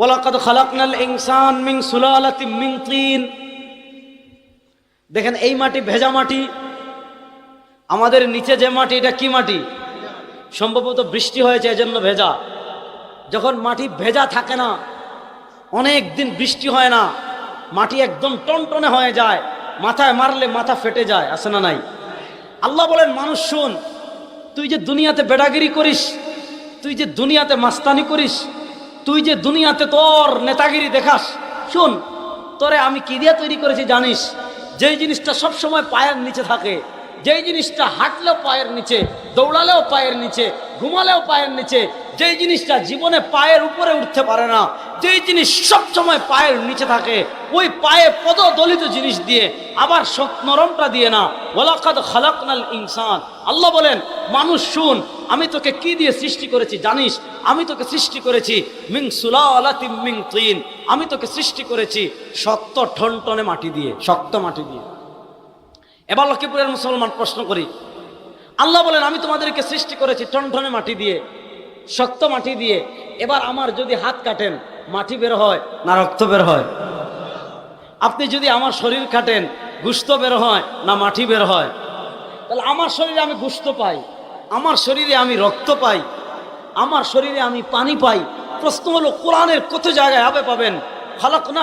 ওয়ালাকাদ খালাকনাল ইনসান মিন সুলালাতিম মিন তিন। দেখেন এই মাটি ভেজা মাটি, আমাদের নিচে যে মাটি, এটা কি মাটি? সম্ভবত বৃষ্টি হয়েছে, এজন্য ভেজা। যখন মাটি ভেজা থাকে না, অনেক দিন বৃষ্টি হয় না, মাটি একদম টনটনে হয়ে যায়, মাথায় মারলে মাথা ফেটে যায় আসে না নাই? আল্লাহ বলেন, মানুষ শুন, তুই যে দুনিয়াতে বেড়াগিরি করিস, তুই যে দুনিয়াতে মাস্তানি করিস তুই যে দুনিয়াতে তোর নেতাগিরি দেখাস, শুন, তোরে আমি কি দিয়ে তৈরি করেছি জানিস? যেই জিনিসটা সব সময় পায়ের নিচে থাকে, যেই জিনিসটা হাঁটলেও পায়ের নিচে, দৌড়ালেও পায়ের নিচে, ঘুমালেও পায়ের নিচে যেই জিনিসটা জীবনে পায়ের উপরে উঠতে পারে না, যেই জিনিস সব সময় পায়ের নিচে থাকে, ওই পায়ে পদদলিত জিনিস দিয়ে আবার নরমটা দিয়ে না। ওলাকাদ খালাকনাল ইনসান। আল্লাহ বলেন, মানুষ, শুন, আমি তোকে কি দিয়ে সৃষ্টি করেছি জানিস? আমি তোকে সৃষ্টি করেছি মিং সুলালাতিম মিং তিন। আমি তোকে সৃষ্টি করেছি শক্ত ঠনটনে মাটি দিয়ে, শক্ত মাটি দিয়ে। এবার লক্ষ্মীপুরের মুসলমান প্রশ্ন করি, আল্লাহ বলেন, আমি তোমাদেরকে সৃষ্টি করেছি টনটনে মাটি দিয়ে শক্ত মাটি দিয়ে। এবার আমার যদি হাত কাটেন, মাটি বের হয় না রক্ত বের হয়। আপনি যদি আমার শরীর কাটেন, গুস্ত বের হয় না মাটি বের হয়। তাহলে আমার শরীরে আমি গুস্ত পাই, আমার শরীরে আমি রক্ত পাই, আমার শরীরে আমি পানি পাই। প্রশ্ন হলো, কোরআনের কত জায়গায় আবে পাবেন? খালাক না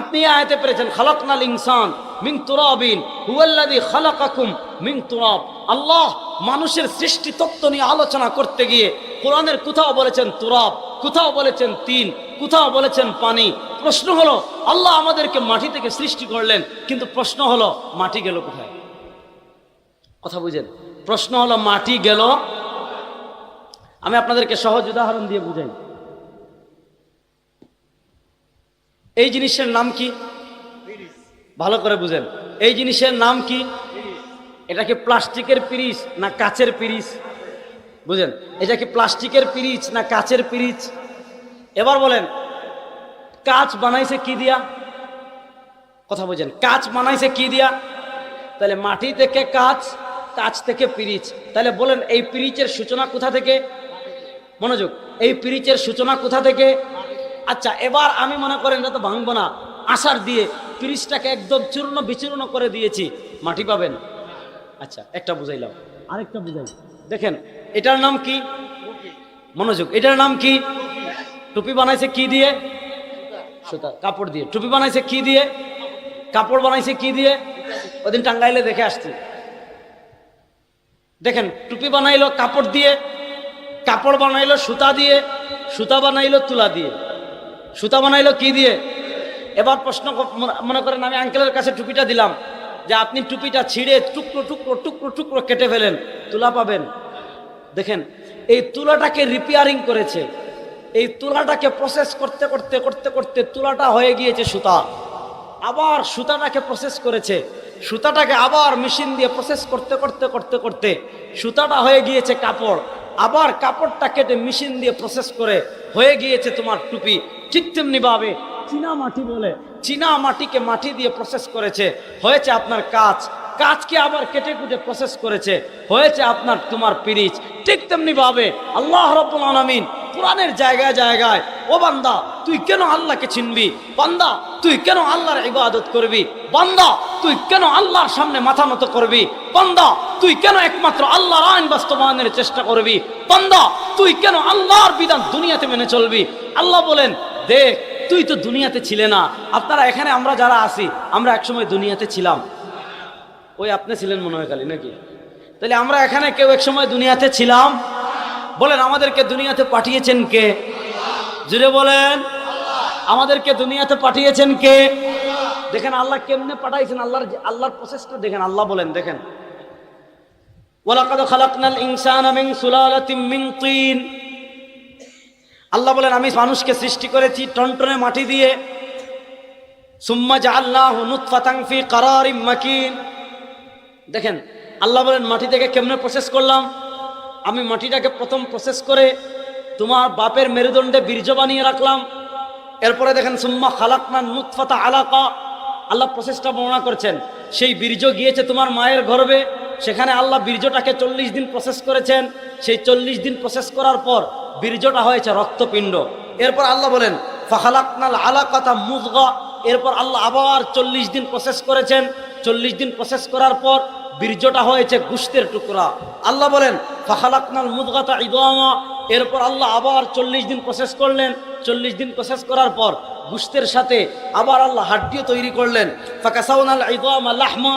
আপনি আয়াতে পেরেছেন, খালাকনাল ইনসান। মিং তুরাবিন, হুয়াল্লাযী খালাকাকুম মিং তুরাব। আল্লাহ মানুষের সৃষ্টি তত্ত্ব নিয়ে আলোচনা করতে গিয়ে কোরআনের কোথাও বলেছেন তুরাব, কোথাও বলেছেন তিন, কোথাও বলেছেন পানি। প্রশ্ন হলো, আল্লাহ আমাদেরকে মাটি থেকে সৃষ্টি করলেন, কিন্তু প্রশ্ন হলো, মাটি গেল কোথায়? কথা বুঝেন? প্রশ্ন হলো, মাটি গেল? আমি আপনাদেরকে সহজ উদাহরণ দিয়ে বুঝাই। এই জিনিসের নাম কি? ভালো করে বুঝেন। এই জিনিসের নাম কি? এটা কি প্লাস্টিকের পিরিচ না কাচের পিরিচ? বুঝেন, এটা কি প্লাস্টিকের পিরিচ না কাচের পিরিচ? এবার বলেন, কাচ বানাইছে কি দিয়া? কথা বুঝেন, কাচ বানাইছে কি দিয়া? তাহলে মাটি থেকে কাচ কাচ থেকে পিরিচ। তাহলে বলেন, এই পিরিচের সূচনা কোথা থেকে? মনোযোগ, এই পিরিচের সূচনা কোথা থেকে? আচ্ছা এবার আমি মনে করেন এটা তো ভাঙবো না। আষাঢ় দিয়ে পিরিচটাকে একদম চূর্ণ বিচূর্ণ করে দিয়েছি মাটি পাবেন। আচ্ছা একটা বুঝাইলাম। আরেকটা বুঝাই। দেখেন এটার নাম কি? মনোযোগ। এটার নাম কি? টুপি বানাইছে কি দিয়ে? সুতা কাপড় দিয়ে। টুপি বানাইছে কি দিয়ে? কাপড় বানাইছে কি দিয়ে? ওদিন টাঙ্গাইলে দেখে আসছি। দেখেন টুপি বানাইলো কাপড় দিয়ে কাপড় বানাইলো সুতা দিয়ে সুতা বানাইলো তুলা দিয়ে। সুতা বানাইলো কি দিয়ে? এবার প্রশ্ন মনে- করেন আমি আঙ্কেলের কাছে টুপিটা দিলাম, যে আপনি টুপিটা ছিঁড়ে টুকরো টুকরো টুকরো টুকরো কেটে ফেলেন, তুলা পাবেন। দেখেন, এই তুলাটাকে রিপেয়ারিং করেছে। এই তুলাটাকে প্রসেস করতে করতে করতে করতে তুলাটা হয়ে গিয়েছে সুতা। আবার সুতাটাকে প্রসেস করেছে। সুতাটাকে আবার মেশিন দিয়ে প্রসেস করতে করতে করতে করতে সুতাটা হয়ে গিয়েছে কাপড়। আবার কাপড়টা কেটে মেশিন দিয়ে প্রসেস করে হয়ে গিয়েছে তোমার টুপি। ঠিক তেমনি ভাবে চীনা মাটি বলে। চীনা মাটিকে মাটি দিয়ে প্রসেস করেছে। হয়েছে আপনার কাজ। কাজকে আবার কেটে কুটে প্রসেস করেছে। হয়েছে আপনার তোমার পিরিচ। ঠিক তেমনি ভাবে আল্লাহ রব্বুল আলামিন কোরআনের জায়গায় জায়গায়, ও বান্দা, তুই কেন আল্লাহকে চিনবি? বান্দা, তুই কেন আল্লাহর ইবাদত করবি? বান্দা, তুই কেন আল্লাহর সামনে মাথা নত করবি? বান্দা, তুই কেন একমাত্র আল্লাহর আইন বাস্তবায়নের চেষ্টা করবি? বান্দা, তুই কেন আল্লাহর বিধান দুনিয়াতে মেনে চলবি? আল্লাহ বলেন, দেখ তুই তো দুনিয়াতে ছিলে না। আপনারা এখানে আমরা যারা আছি, আমরা একসময় দুনিয়াতে ছিলাম। ওই আপনি ছিলেন মনে হয় খালি, নাকি? তাহলে আমরা এখানে কেউ এক সময় দুনিয়াতে ছিলাম? বলেন, আমাদেরকে দুনিয়াতে পাঠিয়েছেন কে? জুড়ে বলেন, আমাদেরকে দুনিয়াতে পাঠিয়েছেন কে? দেখেন, আল্লাহ কেমনে পাঠাইছেন, আল্লাহর আল্লাহর প্রসেসটা দেখেন, আল্লাহ বলেন, দেখেন। ওয়ালাকাদ খালাকনাল ইনসানা মিন সুলালাতিন মিন তিন। আল্লাহ বলেন, আমি মানুষকে সৃষ্টি করেছি টনটনে মাটি দিয়ে। সুম্মা জাআলনাহু নুতফাতান ফি কারারিম মাকিন। দেখেন, আল্লাহ বলেন মাটি থেকে কেমনে প্রসেস করলাম? আমি মাটিটাকে প্রথম প্রসেস করে তোমার বাপের মেরুদণ্ডে বীর্য বানিয়ে রাখলাম। এরপরে দেখেন, সুম্মা খালাকনা নুতফাতা আলাকা। আল্লাহ প্রসেসটা বর্ণনা করছেন, সেই বীর্য গিয়েছে তোমার মায়ের গর্ভে। সেখানে আল্লাহ বীর্যটাকে চল্লিশ দিন প্রসেস করেছেন। সেই চল্লিশ দিন প্রসেস করার পর বীর্যটা হয়েছে রক্তপিণ্ড। এরপর আল্লাহ বলেন ফাহালাকনাল আলা কথা মুদগা। এরপর আল্লাহ আবার চল্লিশ দিন প্রসেস করেছেন। চল্লিশ দিন প্রসেস করার পর বীর্যটা হয়েছে গুস্তের টুকরা। আল্লাহ বলেন, ফাখালাকনাল মুদগাতা ইদামা। এরপর আল্লাহ আবার চল্লিশ দিন প্রসেস করলেন। চল্লিশ দিন প্রসেস করার পর গুস্তের সাথে আবার আল্লাহ হাড্ডিও তৈরি করলেন। ফাকাসাউনাল ইদামা লাহমা।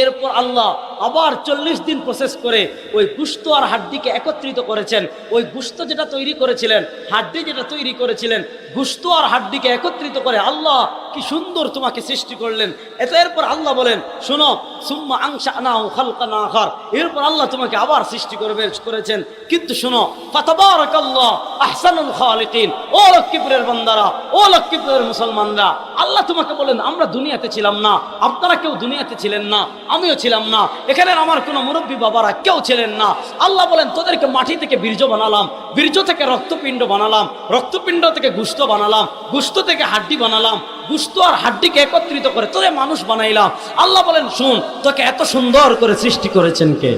এরপর আল্লাহ আবার চল্লিশ দিন প্রসেস করে ওই গুস্ত আর হাড্ডিকে একত্রিত করেছেন। ওই গুস্ত যেটা তৈরি করেছিলেন, হাড্ডি যেটা তৈরি করেছিলেন, গুস্ত আর হাড্ডিকে একত্রিত করে আল্লাহ কি সুন্দর তোমাকে সৃষ্টি করলেন। এত এরপর আল্লাহ বলেন, শোনো, সুম্মা আংশা না হালকা না আখার। এরপর আল্লাহ তোমাকে আবার সৃষ্টি করবে করেছেন। কিন্তু শোনো, ফাতাবারাকাল্লাহ আহসানুল খালিকিন। ও লক্ষ্মীপুরের বান্দারা, ও লক্ষ্মীপুরের মুসলমানরা, আল্লাহ তোমাকে বলেন, আমরা দুনিয়াতে ছিলাম না। আপনারা কেউ দুনিয়াতে ছিলেন না, আমিও ছিলাম না। এখানে আমার কোনো মুরব্বী বাবারা কেউ ছিলেন না। আল্লাহ বলেন তোদেরকে মাটি থেকে বীর্য বানালাম বীর্য থেকে রক্তপিণ্ড বানালাম রক্তপিণ্ড থেকে গুস্ত বানালাম গুস্ত থেকে হাড্ডি বানালাম গুস্ত আর হাড্ডিকে একত্রিত করে তোদের মানুষ বানাইলাম। আল্লাহ বলেন শুন তোকে এত সুন্দর করে সৃষ্টি করেছেন কে?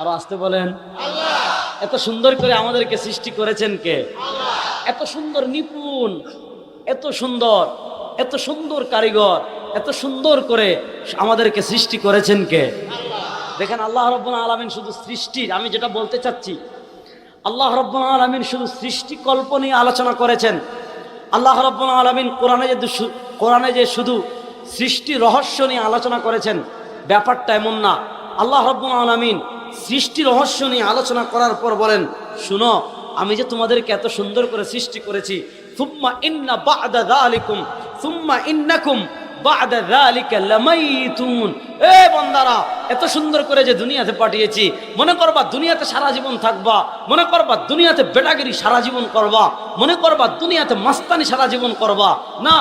আর আসতে বলেন এত সুন্দর করে আমাদেরকে সৃষ্টি করেছেন কে? এত সুন্দর নিপুণ এত সুন্দর এত সুন্দর কারিগর এত সুন্দর করে আমাদেরকে সৃষ্টি করেছেন কে? দেখেন আল্লাহ রব্বুল আলমিন শুধু সৃষ্টির, আমি যেটা বলতে চাচ্ছি, আল্লাহ রব্বুল আলমিন শুধু সৃষ্টি কল্প নিয়ে আলোচনা করেছেন। আল্লাহ রব্বুল আলমিন কোরআনে যে কোরআনে যে শুধু সৃষ্টি রহস্য নিয়ে আলোচনা করেছেন, ব্যাপারটা এমন না। আল্লাহ রব্বুল আলমিন সৃষ্টি রহস্য নিয়ে আলোচনা করার পর বলেন, শুনো, আমি যে তোমাদেরকে এত সুন্দর করে সৃষ্টি করেছি, সুম্মা ইন্না বাদা যালিকুম, সুম্মা ইন্নাকুম এ বান্দারা, এত সুন্দর করে যে দুনিয়াতে পাঠিয়েছি, মনে করবা দুনিয়াতে সারা জীবন থাকবা, মনে করবা দুনিয়াতে বেটাগিরি সারা জীবন করবা, মনে করবা দুনিয়াতে মাস্তানি সারা জীবন করবা। না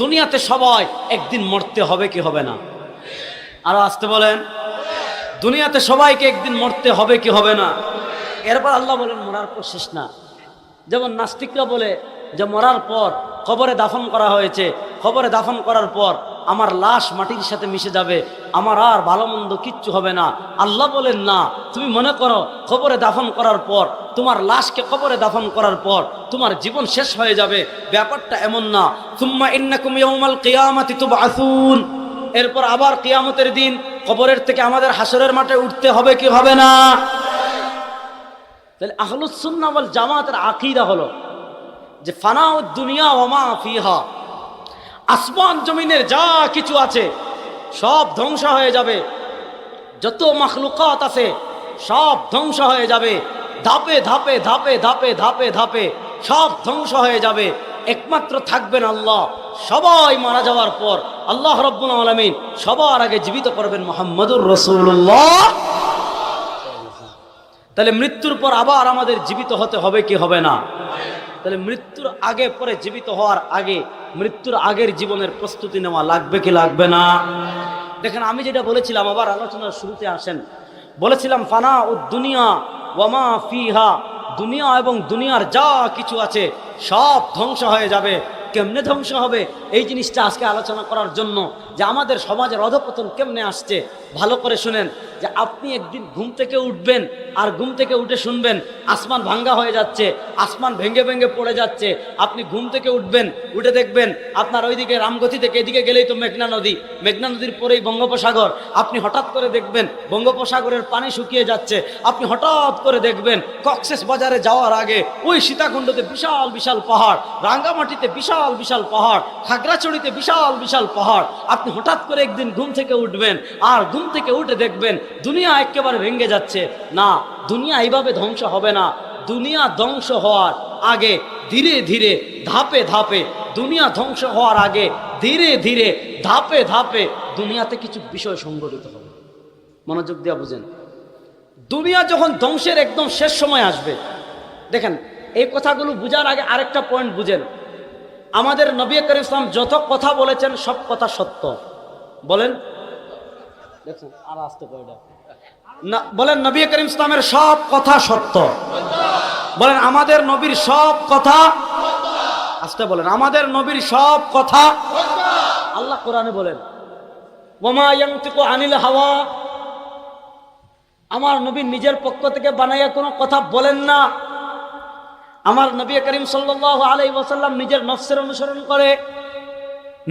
দুনিয়াতে সবাই একদিন মরতে হবে কি হবে না? আরও আসতে বলেন। দুনিয়াতে সবাইকে একদিন মরতে হবে কি হবে না? এরপর আল্লাহ বলেন, মরার পর শেষ না। যেমন নাস্তিকরা বলে যে মরার পর খবরে দাফন করা হয়েছে খবরে দাফন করার পর আমার লাশ মাটির সাথে মিশে যাবে, আমার আর ভালো মন্দ কিচ্ছু হবে না। আল্লাহ বলেন, না, তুমি মনে করো খবরে দাফন করার পর, তোমার লাশকে খবরে দাফন করার পর তোমার জীবন শেষ হয়ে যাবে। ব্যাপারটা এমন না। তুম্মা ইন্নাকুম কিয়ামাতি তুবআসুন। এরপর আবার কিয়ামতের দিন কবরের থেকে আমাদের হাসরের মাঠে উঠতে হবে কি হবে না? তাহলে আহলুসুন্না ওয়াল জামাতের আকীদা হলো যে ফানাউ দুনিয়া ওমা ফিহা। আসমান, জমিনের যা কিছু আছে, সব ধ্বংস হয়ে যাবে। যত মখলুকাত আছে, সব ধ্বংস হয়ে যাবে। ধাপে ধাপে ধাপে ধাপে ধাপে ধাপে সব ধ্বংস হয়ে যাবে। একমাত্র থাকবেন আল্লাহ। সবাই মারা যাওয়ার পর আল্লাহ রব্বুল আলমিন সবার আগে জীবিত করবেন মোহাম্মদুর রসুল্লাহ তাহলে মৃত্যুর পর আবার আমাদের জীবিত হতে হবে কি হবে না? তাহলে মৃত্যুর আগে পরে জীবিত হওয়ার আগে মৃত্যুর আগের জীবনের প্রস্তুতি নেওয়া লাগবে কি লাগবে না? দেখেন, আমি যেটা বলেছিলাম, আবার আলোচনার শুরুতে আসেন। বলেছিলাম, ফানা ও দুনিয়া ওয়ামা ফিহা। দুনিয়া এবং দুনিয়ার যা কিছু আছে, সব ধ্বংস হয়ে যাবে। কেমনে ধ্বংস হবে? এই জিনিসটা আজকে আলোচনা করার জন্য যে আমাদের সমাজের অধপতন কেমনে আসছে, ভালো করে শুনেন। যে আপনি একদিন ঘুম থেকে উঠবেন আর ঘুম থেকে উঠে শুনবেন, আসমান ভাঙ্গা হয়ে যাচ্ছে, আসমান ভেঙে ভেঙে পড়ে যাচ্ছে। আপনি ঘুম থেকে উঠবেন, উঠে দেখবেন আপনার ওইদিকে রামগতি থেকে এদিকে গেলেই তো মেঘনা নদী। মেঘনা নদীর পরেই বঙ্গোপসাগর। আপনি হঠাৎ করে দেখবেন বঙ্গোপসাগরের পানি শুকিয়ে যাচ্ছে। আপনি হঠাৎ করে দেখবেন কক্সেস বাজারে যাওয়ার আগে ওই সীতাকুণ্ডতে বিশাল বিশাল পাহাড়, রাঙ্গামাটিতে বিশাল বিশাল পাহাড়, খাগড়াছড়িতে বিশাল বিশাল পাহাড়। আপনি হঠাৎ করে একদিন ঘুম থেকে উঠবেন আর ঘুম থেকে উঠে দেখবেন দুনিয়া একেবারে ভেঙে যাচ্ছে। না, দুনিয়া এইভাবে ধ্বংস হবে না। দুনিয়া ধ্বংস হওয়ার আগে ধীরে ধীরে ধাপে ধাপে, দুনিয়া ধ্বংস হওয়ার আগে ধীরে ধীরে ধাপে ধাপে দুনিয়াতে কিছু বিষয় সংগঠিত হবে। মনোযোগ দিয়া বুঝেন। দুনিয়া যখন ধ্বংসের একদম শেষ সময় আসবে, দেখেন, এই কথাগুলো বুঝার আগে আরেকটা পয়েন্ট বুঝেন। আমাদের নবী করিম ইসলাম যত কথা বলেছেন, সব কথা সত্য। বলেন দেখছেন, আর আসতে না। বলেন, নবী করিম ইসলামের সব কথা সত্য। বলেন, আমাদের নবীর সব কথা আসতে বলেন। আমাদের নবীর সব কথা আল্লাহ কোরআনে বলেন। আনিল হাওয়া। আমার নবী নিজের পক্ষ থেকে বানাইয়া কোনো কথা বলেন না। আমার নবী করিম সাল্লাহ আলাই নিজের নফসের অনুসরণ করে,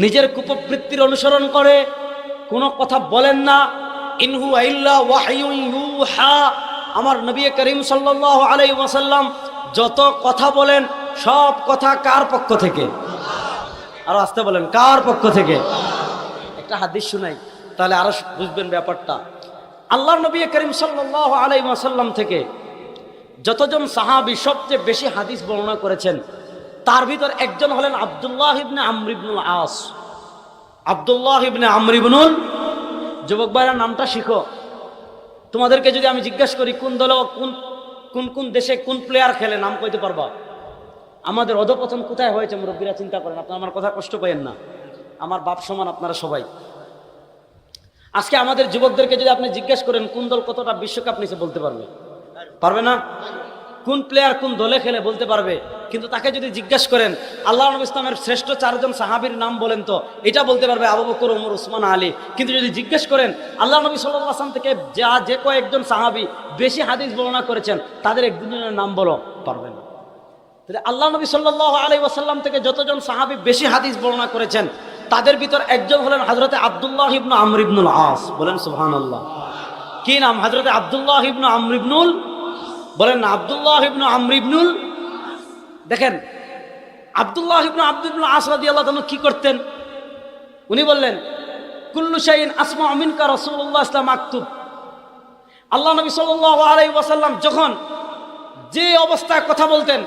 নিজের কুপবৃত্তির অনুসরণ করে কোনো কথা বলেন না। ইনহু আমার নবী করিম সাল্লাহ আলাই ওয়াসাল্লাম যত কথা বলেন, সব কথা কার পক্ষ থেকে? আরও আসতে বলেন, কার পক্ষ থেকে? একটা হাদিস শুনাই, তাহলে আরও বুঝবেন ব্যাপারটা। আল্লাহ নবী করিম সাল্লাহ আলাই ওয়াসাল্লাম থেকে যতজন সাহাবি সবচেয়ে বেশি হাদিস বর্ণনা করেছেন, তার ভিতর একজন হলেন আবদুল্লাহ ইবনে আমরিবনুল আস। আবদুল্লাহ ইবনে আমরিবনুল যুবক ভাইরা নামটা শিখো। তোমাদেরকে যদি আমি জিজ্ঞেস করি, কোন দলে কোন কোন কোন দেশে কোন প্লেয়ার খেলে, নাম কইতে পারবা? আমাদের অধপতন কোথায় হয়েছে, মুরব্বীরা চিন্তা করেন। আপনারা আমার কথা কষ্ট পাইয়েন না। আমার বাপ সমান আপনারা সবাই। আজকে আমাদের যুবকদেরকে যদি আপনি জিজ্ঞেস করেন, কোন দল কতটা বিশ্বকাপ নিচে বলতে পারবে? পারবে না? কোন প্লেয়ার কোন দলে খেলে বলতে পারবে? কিন্তু তাকে যদি জিজ্ঞেস করেন, আল্লাহ নবী ইসলামের শ্রেষ্ঠ চারজন সাহাবীর নাম বলেন তো, এটা বলতে পারবে আবু বকর ওমর উসমান, আলী। কিন্তু যদি জিজ্ঞেস করেন, আল্লাহ নবী সাল্লাহ আসলাম থেকে যা যে কয়েকজন সাহাবী বেশি হাদিস বর্ণনা করেছেন, তাদের একজনের নাম বলো পারবে না। তাহলে আল্লাহ নবী সাল্লাহ আলী ওয়াসাল্লাম থেকে যতজন সাহাবী বেশি হাদিস বর্ণনা করেছেন, তাদের ভিতর একজন হলেন হজরতে আবদুল্লাহ ইবনু আমরিবনুল আস। বলেন সুহান আল্লাহ কি নাম? হজরতে আবদুল্লাহ ইবনু আমর ইবনুল বলেন আবদুল্লাহ ইবনু আমর ইবনুল দেখেন, আবদুল্লাহ ইবনু আব্দুল আসরাদি আল্লাহ তালু কি করতেন? উনি বললেন, কুল্লু শাইন আসমা আমিনকা রসুল্লাহ ইসলাম আক্তুব। আল্লাহ নবী সাল্লাহ আলাই ওয়াসাল্লাম যখন যে অবস্থায় কথা বলতেন,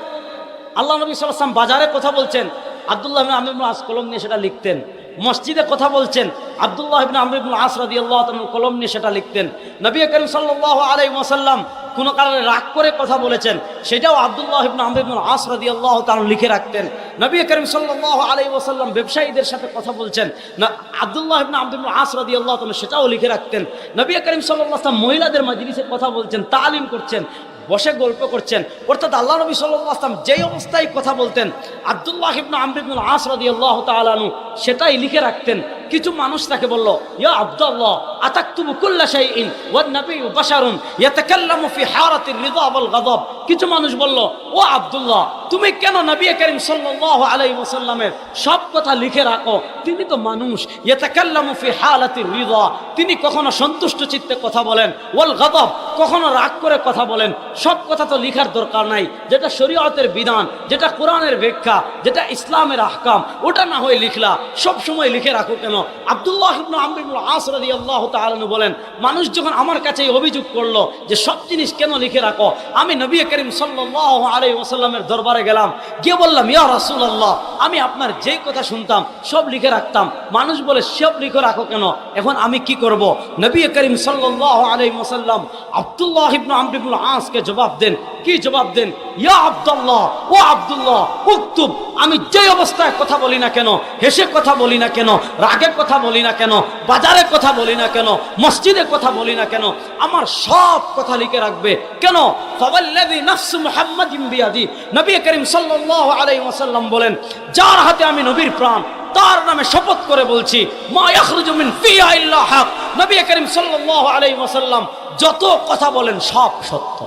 আল্লাহ নবী সাল্লাম বাজারে কথা বলছেন, আবদুল্লাহ আমর আস কলম নিয়ে সেটা লিখতেন। মসজিদে কথা বলছেন। আবদুল্লাহ ইবনে আমর ইবনুল আস রাদিয়াল্লাহু তাআলা কলম নিয়ে সেটা লিখতেন। নবী করিম সাল্লাল্লাহু আলাইহি ওয়াসাল্লাম কোনো কারণে রাগ করে কথা বলেছেন, সেটাও আবদুল্লাহ ইবনে আমর ইবনুল আস রাদিয়াল্লাহু তাআলা লিখে রাখতেন। নবী করিম সাল্লাল্লাহু আলাইহি ওয়াসাল্লাম ব্যবসায়ীদের সাথে কথা বলছেন, না, আবদুল্লাহ ইবনে আমর ইবনুল আস রাদিয়াল্লাহু তাআলা সেটাও লিখে রাখতেন। নবী করিম আলাইহি মহিলাদের মজলিসে কথা বলছেন, তালিম করছেন বসে গল্প করছেন। অর্থাৎ আল্লাহ নবী সাল্লাহ আসলাম যেই অবস্থায় কথা বলতেন, আবদুল্লাহ ইবনু আমরিবুল আসরদি আল্লাহ তালু সেটাই লিখে রাখতেন। কিছু মানুষ তাকে বলল, ইয়া আব্দুল্লাহ, আতাকতুবু কুল্লা শাইইন ওয়ান নাবিয়্যু বাশারুন ইয়াতাকাল্লামু ফি হারাতির রিদা ওয়াল গাদব কিছু মানুষ বলল, ও আব্দুল্লাহ তুমি কেন নবী করিম সাল্লাল্লাহু আলাইহি ওয়াসাল্লামের সব কথা লিখে রাখো? তিনি তো মানুষ। ইয়াতাকাল্লামু ফি হালাতির রিদা। তিনি কখনো সন্তুষ্ট চিত্তে কথা বলেন, ওয়াল গাযব কখনো রাগ করে কথা বলেন। সব কথা তো লিখার দরকার নাই। যেটা শরীয়তের বিধান, যেটা কোরআনের ব্যাখ্যা, যেটা ইসলামের আহকাম, ওটা না হয়ে লিখলা। সব সময় লিখে রাখো কেন? আব্দুল্লাহ ইবনু আমর ইবনুল আস রাদিয়াল্লাহু তাআলা বলেন, মানুষ যখন আমার কাছে অভিযোগ করল যে সব জিনিস কেন লিখে রাখো? আমি নবী করিম সাল্লাল্লাহু আলাইহি ওয়াসাল্লামের দরবারে গেলাম। গিয়ে বললাম ইয়া রাসূলুল্লাহ আমি আপনার যেই কথা শুনতাম, সব লিখে রাখতাম। মানুষ বলে, সব লিখে রাখো কেন? এখন আমি কি করব? নবী করিম সাল্লাল্লাহু আলাইহি ওয়াসাল্লাম আব্দুল্লাহ ইবনু আমর ইবনুল আসকে জবাব দেন। কি জবাব দেন? ইয়া আব্দুল্লাহ, ও আব্দুল্লাহ, উক্তুব, আমি যে অবস্থায় কথা বলি না কেন, হেসে কথা বলি না কেন, রাগে কথা বলি না কেন, বাজারে কথা বলি না কেন, মসজিদে কথা বলি না কেন, আমার সব কথা লিখে রাখবে। কেন? ফাওয়াল্লাযী নবী করিম সাল্লাল্লাহু আলাইহি ওয়াসাল্লাম বলেন যার হাতে আমি নবীর প্রাণ, তার নামে শপথ করে বলছি করিম যত কথা বলেন সব সত্য।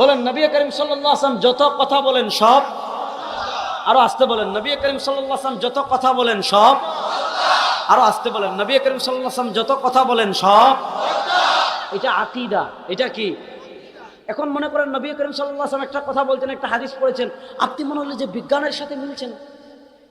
বলেন, নবী করিম ওয়াসাল্লাম যত কথা বলেন সব আরও আসতে বলেন, নবী করিম ওয়াসাল্লাম যত কথা বলেন সব আরও আসতে বলেন, নবী করিম ওয়াসাল্লাম যত কথা বলেন সব। এটা আকিদা, এটা কি? এখন মনে করেন নবী করিম আলাইহি একটা কথা বলছেন, একটা হাদিস পড়েছেন। আপনি মনে হলো যে বিজ্ঞানের সাথে মিলছেন?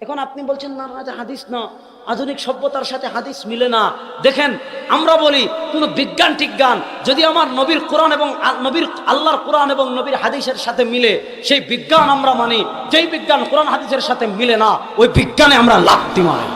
এখন আপনি বলছেন, না না যে হাদিস না। আধুনিক সভ্যতার সাথে হাদিস মিলে না। দেখেন, আমরা বলি, কোন বিজ্ঞান টিজ্ঞান যদি আমার নবীর কোরআন এবং নবীর আল্লাহর কোরআন এবং নবীর হাদিসের সাথে মিলে, সেই বিজ্ঞান আমরা মানি। যেই বিজ্ঞান কোরআন হাদিসের সাথে মিলে না, ওই বিজ্ঞানে আমরা লাভতি মারি।